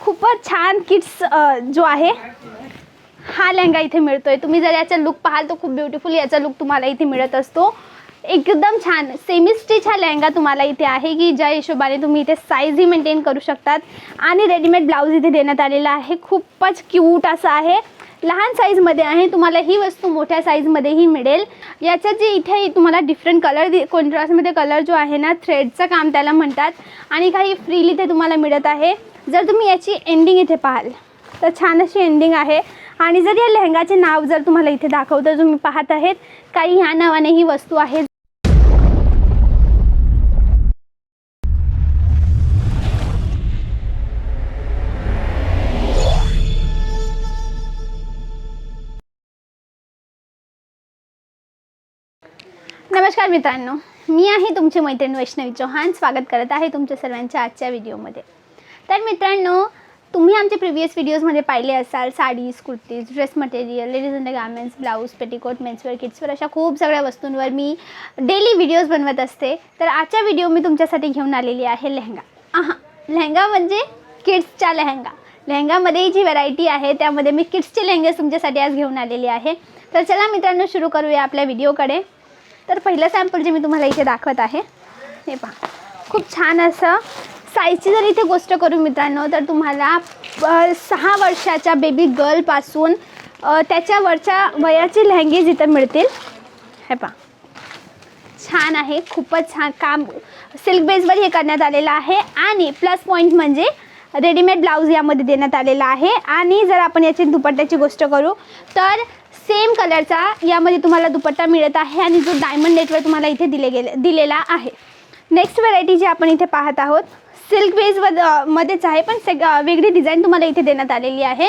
खूपच छान किड्स जो आहे हा लेहंगा इथे मिळतोय. तुम्ही जर याचा लुक पाहाल तर खूप ब्युटिफुल याचा लुक तुम्हाला इथे मिळत असतो. एकदम छान सेमी स्टिच हा लेहंगा तुम्हाला इथे आहे की ज्या हिशोबाने तुम्ही इथे साईजही मेंटेन करू शकतात. आणि रेडीमेड ब्लाऊज इथे देण्यात आलेला आहे. खूपच क्यूट असं आहे. लहान साईजमध्ये आहे. तुम्हाला ही वस्तू मोठ्या साईजमध्येही मिळेल. याच्या जे इथे तुम्हाला डिफरंट कलर दि कॉन्ट्रास्टमध्ये कलर जो आहे ना थ्रेडचं काम त्याला म्हणतात. आणि काही फ्रीली ते तुम्हाला मिळत आहे. जर तुम्ही याची एंडिंग इथे पाहाल तर छान अशी एंडिंग आहे. आणि जर या लेहंगाचे नाव जर तुम्हाला इथे दाखवतं तुम्ही पाहत आहेत काही ह्या नावाने ही वस्तू आहे. नमस्कार मित्रांनो मी आहे तुमची मैत्रीण वैष्णवी चौहान. स्वागत करत आहे तुमच्या सर्वांच्या आजच्या व्हिडिओमध्ये तर मित्रांनो तुम्ही आमचे प्रिव्हियस व्हिडिओजमध्ये पाहिले असाल saris kurtis dress material ladies under garments blouse petticoat menswear kidswear अशा खूप सगळ्या वस्तूंवर मी डेली व्हिडिओज बनवत असते. तर आजच्या व्हिडिओ मी तुमच्यासाठी घेऊन आलेली आहे लेहंगा. आहा लेहंगा म्हणजे किड्सचा लेहंगा. लेहंगामध्ये जी व्हरायटी आहे त्यामध्ये मी किड्सचे लेहंगे तुमच्यासाठी आज घेऊन आलेली आहे. तर चला मित्रांनो सुरू करूया आपल्या व्हिडिओकडे तर पहिलं सॅम्पल जे मी तुम्हाला इथे दाखवत आहे हे पहा. खूप छान असं साईजची जर इथे गोष्ट करू मित्रांनो तर तुम्हाला सहा वर्षाच्या बेबी गर्लपासून त्याच्यावरच्या वयाचे लहंगी जिथं मिळतील हे पा छान आहे खूपच छान काम सिल्क बेसवर हे करण्यात आलेलं आहे. आणि प्लस पॉईंट म्हणजे रेडीमेड ब्लाऊज यामध्ये देण्यात आलेला आहे. आणि जर आपण याची दुपट्ट्याची गोष्ट करू तर सेम कलरचा यामध्ये तुम्हाला दुपट्टा मिळत आहे आणि जो डायमंड नेटवर तुम्हाला इथे दिले गेले दिलेला आहे. नेक्स्ट व्हरायटी जी आपण इथे पाहत आहोत सिल्क बेस मध्येच आहे पण सेग वेगळी डिझाईन तुम्हाला इथे देण्यात आलेली आहे.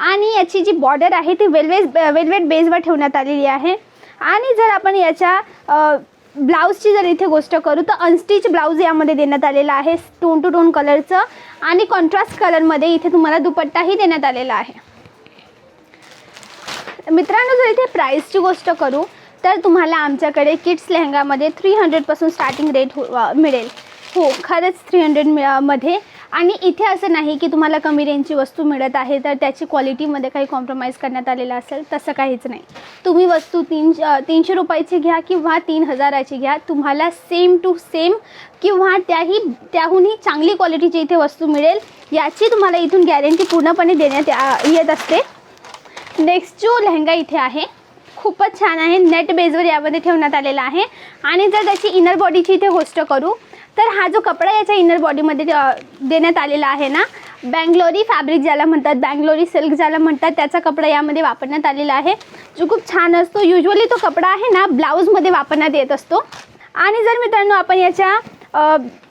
आणि याची जी बॉर्डर आहे ती वेल्वेज वेल्वेट बेसवर ठेवण्यात आलेली आहे. आणि जर आपण याच्या ब्लाऊजची जर इथे गोष्ट करू तर अनस्टिच ब्लाऊज यामध्ये देण्यात आलेला आहे टोन टू टोन कलरचं आणि कॉन्ट्रास्ट कलरमध्ये इथे तुम्हाला दुपट्टाही देण्यात आलेला आहे. मित्रांनो जर इथे प्राईसची गोष्ट करू तर तुम्हाला आमच्याकडे किड्स लेहंगामध्ये थ्री हंड्रेडपासून स्टार्टिंग रेट हो मिळेल. हो खरंच थ्री हंड्रेडमध्ये. आणि इथे असं नाही की तुम्हाला कमी रेंजची वस्तू मिळत आहे तर त्याची क्वालिटीमध्ये काही कॉम्प्रोमाइज करण्यात आलेलं असेल तसं काहीच नाही. तुम्ही वस्तू तीन तीनशे रुपयाची घ्या किंवा तीन हजाराची घ्या तुम्हाला सेम टू सेम किंवा त्याही त्याहूनही चांगली क्वालिटीची इथे वस्तू मिळेल याची तुम्हाला इथून गॅरंटी पूर्णपणे देण्यात येत असते. नेक्स्ट जो लेहंगा इथे आहे खूपच छान आहे. नेट बेजवर यामध्ये ठेवण्यात आलेला आहे. आणि जर त्याची इनर बॉडीची इथे गोष्ट करू तर हा जो कपडा याच्या इनर बॉडीमध्ये देण्यात आलेला आहे ना बँगलोरी फॅब्रिक ज्याला म्हणतात बँगलोरी सिल्क ज्याला म्हणतात त्याचा कपडा यामध्ये वापरण्यात आलेला आहे. जो खूप छान असतो. युजली तो कपडा आहे ना ब्लाऊजमध्ये वापरण्यात येत असतो. आणि जर मित्रांनो आपण याच्या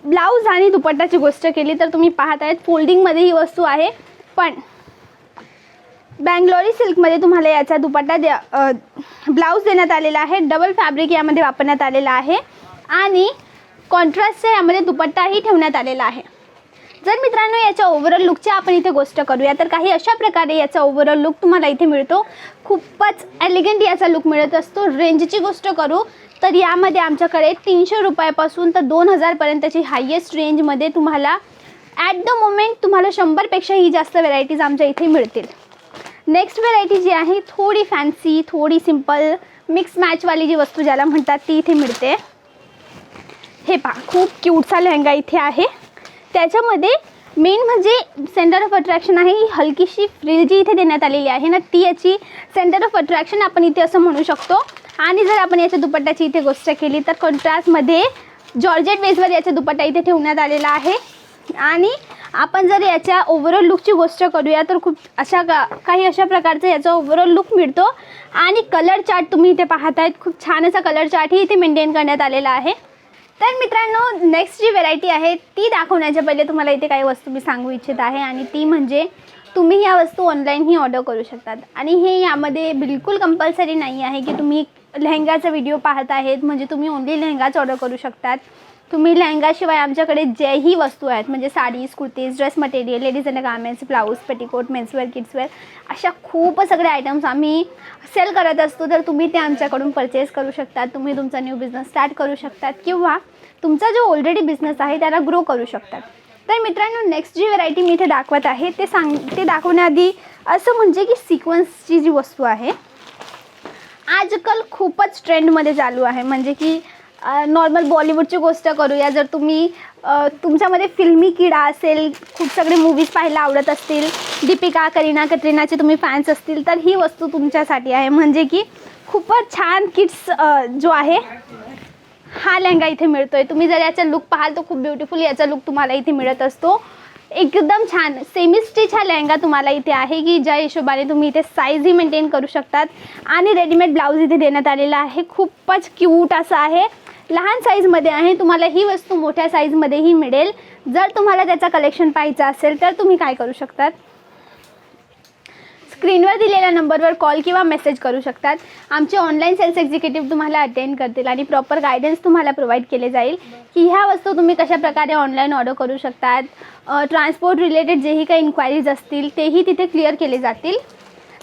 ब्लाऊज आणि दुपट्टाची गोष्ट केली तर तुम्ही पाहत आहेत फोल्डिंगमध्ये ही वस्तू आहे. पण बँगलोरी सिल्कमध्ये तुम्हाला याचा दुपट्टा द्या ब्लाऊज देण्यात आलेला आहे. डबल फॅब्रिक यामध्ये वापरण्यात आलेला आहे. आणि कॉन्ट्रास्टचा यामध्ये दुपट्टाही ठेवण्यात आलेला आहे. जर मित्रांनो याच्या ओव्हरऑल लुकची आपण इथे गोष्ट करूया तर काही अशा प्रकारे याचा ओव्हरऑल लुक तुम्हाला इथे मिळतो. खूपच एलिगंट याचा लुक मिळत असतो. रेंजची गोष्ट करू तर यामध्ये आमच्याकडे तीनशे रुपयापासून तर दोन हजारपर्यंतची हायेस्ट रेंजमध्ये तुम्हाला ॲट द मोमेंट तुम्हाला शंभरपेक्षाही जास्त व्हरायटीज आमच्या इथे मिळतील. नेक्स्ट व्हरायटी जी आहे थोडी फॅन्सी थोडी सिंपल मिक्स मॅचवाली जी वस्तू ज्याला म्हणतात ती इथे मिळते. हे पा खूप क्यूटचा लेहंगा इथे आहे. त्याच्यामध्ये मेन म्हणजे सेंटर ऑफ अट्रॅक्शन आहे ही हलकीशी फ्रिल जी इथे देण्यात आलेली आहे ना ती याची सेंटर ऑफ अट्रॅक्शन आपण इथे असं म्हणू शकतो. आणि जर आपण याच्या दुपट्ट्याची इथे गोष्ट केली तर कॉन्ट्रास्टमध्ये जॉर्जेट बेसवर याचा दुपट्टा इथे ठेवण्यात आलेला आहे. आणि आपण जर याच्या ओव्हरऑल लुकची गोष्ट करूया तर खूप अशा का काही अशा प्रकारचा याचा ओव्हरऑल लुक मिळतो. आणि कलर चार्ट तुम्ही इथे पाहत आहेत खूप छान असा कलर चार्टही इथे मेंटेन करण्यात आलेला आहे. तर मित्रांनो नेक्स्ट जी व्हरायटी आहे ती दाखवण्याच्या पहिले तुम्हाला इथे काही वस्तू मी सांगू इच्छित आहे. आणि ती म्हणजे तुम्ही या वस्तू ऑनलाईनही ऑर्डर करू शकतात. आणि हे यामध्ये बिलकुल कंपल्सरी नाही आहे की तुम्ही लेहंगाचा व्हिडिओ पाहत आहेत. म्हणजे तुम्ही ओनली लेहंगाच ऑर्डर करू शकतात. तुम्ही लेहंगाशिवाय आमच्याकडे जेही वस्तू आहेत. म्हणजे saris kurtis dress material ladies and garments blouse petticoat menswear kidswear अशा खूप सगळे आयटम्स आम्ही सेल करत असतो. तर तुम्ही ते आमच्याकडून परचेस करू शकतात. तुम्ही तुमचा न्यू बिझनेस स्टार्ट करू शकतात. किंवा तुमचा जो ऑलरेडी बिझनेस आहे त्याला ग्रो करू शकतात. तर मित्रांनो नेक्स्ट जी व्हरायटी मी इथे दाखवत आहे ते सांग ते दाखवण्याआधी असं म्हणजे की सिक्वन्सची जी वस्तू आहे आजकाल खूपच ट्रेंडमध्ये चालू आहे. म्हणजे की नॉर्मल बॉलिवूडची गोष्ट करूया. जर तुम्ही तुमच्यामध्ये फिल्मी किडा असेल खूप सगळे मूवीज पाहायला आवडत असतील दीपिका करीना कतरिनाचे तुम्ही फॅन्स असतील तर ही वस्तू तुमच्यासाठी आहे. म्हणजे की खूपच छान किड्स जो आहे हा लेहंगा इथे मिळतोय. तुम्ही जर याचा लुक पाहाल तर खूप ब्युटिफुल याचा लुक तुम्हाला इथे मिळत असतो. एकदम छान सेमी स्टिच हा लेहंगा तुम्हाला इथे आहे की ज्या हिशोबाने तुम्ही इथे साईजही मेंटेन करू शकतात. आणि रेडीमेड ब्लाऊज इथे देण्यात आलेला आहे. खूपच क्यूट असं आहे. लहान साईजमध्ये आहे. तुम्हाला ही वस्तू मोठ्या साईजमध्येही मिळेल. जर तुम्हाला त्याचा कलेक्शन पाहायचं असेल तर तुम्ही काय करू शकतात? स्क्रीनवर दिलेल्या नंबरवर कॉल किंवा मेसेज करू शकतात. आमचे ऑनलाईन सेल्स एक्झिक्युटिव्ह तुम्हाला अटेंड करतील आणि प्रॉपर गायडन्स तुम्हाला प्रोव्हाइड केले जाईल की ह्या वस्तू तुम्ही कशा प्रकारे ऑनलाईन ऑर्डर करू शकतात. ट्रान्सपोर्ट रिलेटेड जेही काही इन्क्वायरीज असतील तेही तिथे क्लिअर केले जातील.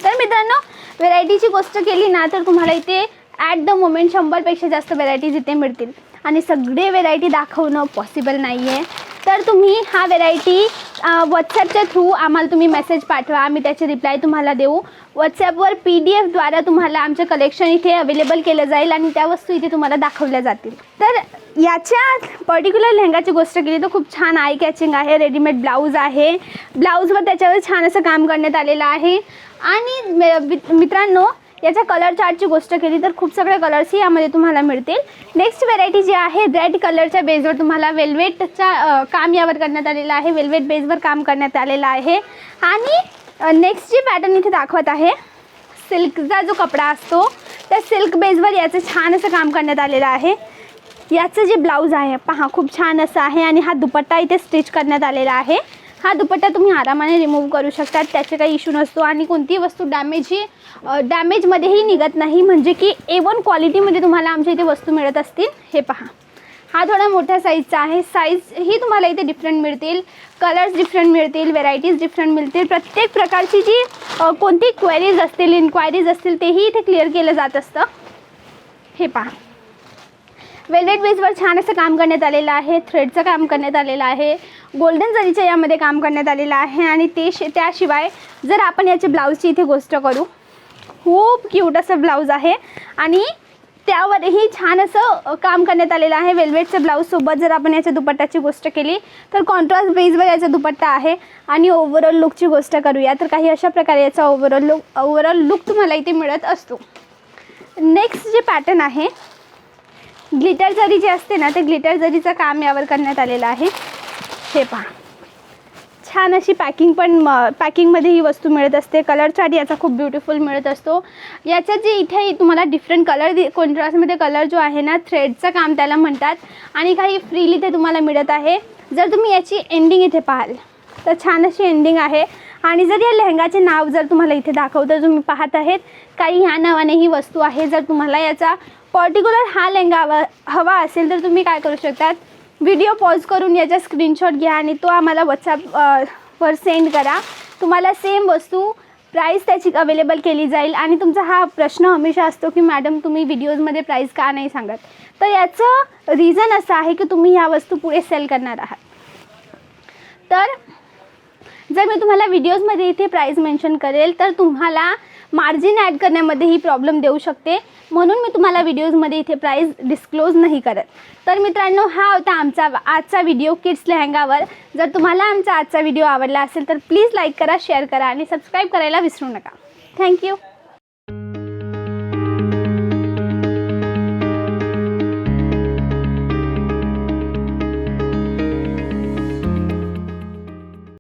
तर मित्रांनो व्हेरायटीची गोष्ट केली ना तर तुम्हाला इथे ॲट द मोमेंट शंभरपेक्षा जास्त व्हेरायटीज इथे मिळतील. आणि सगळे व्हेरायटी दाखवणं पॉसिबल नाही आहे तर तुम्ही हा व्हेरायटी व्हॉट्सॲपच्या थ्रू आम्हाला तुम्ही मेसेज पाठवा. आम्ही त्याची रिप्लाय तुम्हाला देऊ. व्हॉट्सॲपवर पी डी एफद्वारा तुम्हाला आमचं कलेक्शन इथे अवेलेबल केलं जाईल आणि त्या वस्तू इथे तुम्हाला दाखवल्या जातील. तर याच्या पर्टिक्युलर लेहंगाची गोष्ट केली तर खूप छान आय कॅचिंग आहे रेडीमेड ब्लाऊज आहे. ब्लाऊजवर त्याच्यावर छान असं काम करण्यात आलेलं आहे. आणि मित्रांनो याच्या कलर चार्टची गोष्ट केली तर खूप सगळे कलर्सही यामध्ये तुम्हाला मिळतील. नेक्स्ट व्हेरायटी जी आहे रेड कलरच्या बेसवर तुम्हाला वेल्वेटचा काम यावर करण्यात आलेलं आहे. वेल्वेट बेसवर काम करण्यात आलेलं आहे. आणि नेक्स्ट जी पॅटर्न इथे दाखवत आहे सिल्कचा जो कपडा असतो त्या सिल्क बेसवर याचं छान असं काम करण्यात आलेलं आहे. याचं जे ब्लाऊज आहे पहा खूप छान असं आहे. आणि हा दुपट्टा इथे स्टिच करण्यात आलेला आहे. हा दुपट्टा तुम्ही आरामाने रिमूव्ह करू शकतात त्याचे काही इशू नसतो आणि कोणतीही वस्तू डॅमेज ही डॅमेजमध्येही निघत नाही. म्हणजे की ए वन क्वालिटीमध्ये तुम्हाला आमच्या इथे वस्तू मिळत असतील. हे पहा. हा थोडा मोठ्या साईजचा आहे. साईज ही तुम्हाला इथे डिफरंट मिळतील. कलर्स डिफरंट मिळतील. व्हेरायटीज डिफरंट मिळतील. प्रत्येक प्रकारची जी कोणती क्वेरीज असतील इन्क्वायरीज असतील तेही इथे क्लिअर केलं जात असतं. हे पहा. वेल्वेट बेसवर छान असं काम करण्यात आलेलं आहे. थ्रेडचं काम करण्यात आलेलं आहे. गोल्डन जरीच्या यामध्ये काम करण्यात आलेलं आहे आणि ते शि त्याशिवाय जर आपण याचे ब्लाऊजची इथे गोष्ट करू खूप क्यूट असं ब्लाऊज आहे आणि त्यावरही छान असं काम करण्यात आलेलं आहे. वेल्वेटचं ब्लाऊजसोबत जर आपण याच्या दुपट्ट्याची गोष्ट केली तर कॉन्ट्रास्ट बेजवर याचा दुपट्टा आहे आणि ओव्हरऑल लुकची गोष्ट करूया. तर काही अशा प्रकारे याचा ओव्हरऑल लुक ओव्हरऑल लुक तुम्हाला इथे मिळत असतो. नेक्स्ट जे पॅटर्न आहे ग्लिटर जरी जे असते ना ते ग्लिटर जरीचं काम यावर करण्यात आलेलं आहे. हे पहा. छान अशी पॅकिंग पण म पॅकिंगमध्ये ही वस्तू मिळत असते. कलर चार्ट याचा खूप ब्युटिफुल मिळत असतो. याच्यात जे इथे तुम्हाला डिफरंट कलर दि कॉन्ट्रास्टमध्ये कलर जो आहे ना थ्रेडचं काम त्याला म्हणतात. आणि काही फ्रीली ते तुम्हाला मिळत आहे. जर तुम्ही याची एंडिंग इथे पाहाल तर छान अशी एंडिंग आहे. आणि जर या लेहंगाचे नाव जर तुम्हाला इथे दाखवतं तुम्ही पाहत आहेत काही ह्या नावाने ही वस्तू आहे. जर तुम्हाला याचा पर्टिक्युलर हा लेहंगा हवा हवा असेल तर तुम्ही काय करू शकतात? व्हिडिओ पॉज करून याचा स्क्रीनशॉट घ्या आणि तो आम्हाला व्हॉट्सॲपवर सेंड करा. तुम्हाला सेम वस्तू प्राईस त्याची अवेलेबल केली जाईल. आणि तुमचा हा प्रश्न हमेशा असतो की मॅडम तुम्ही व्हिडिओजमध्ये प्राईस का नाही सांगत? तर याचं रिझन असं आहे की तुम्ही ह्या वस्तू पुढे सेल करणार आहात. तर जर मी तुम्हाला व्हिडिओजमध्ये इथे प्राईस मेन्शन करेल तर तुम्हाला मार्जिन ॲड करण्यामध्येही प्रॉब्लेम देऊ शकते. म्हणून मी तुम्हाला व्हिडिओजमध्ये इथे प्राईस डिस्क्लोज नाही करत. तर मित्रांनो हा होता आमचा आजचा व्हिडिओ किड्स लेहंगावर जर तुम्हाला आमचा आजचा व्हिडिओ आवडला असेल तर प्लीज लाईक करा शेअर करा आणि सबस्क्राईब करायला विसरू नका. थँक्यू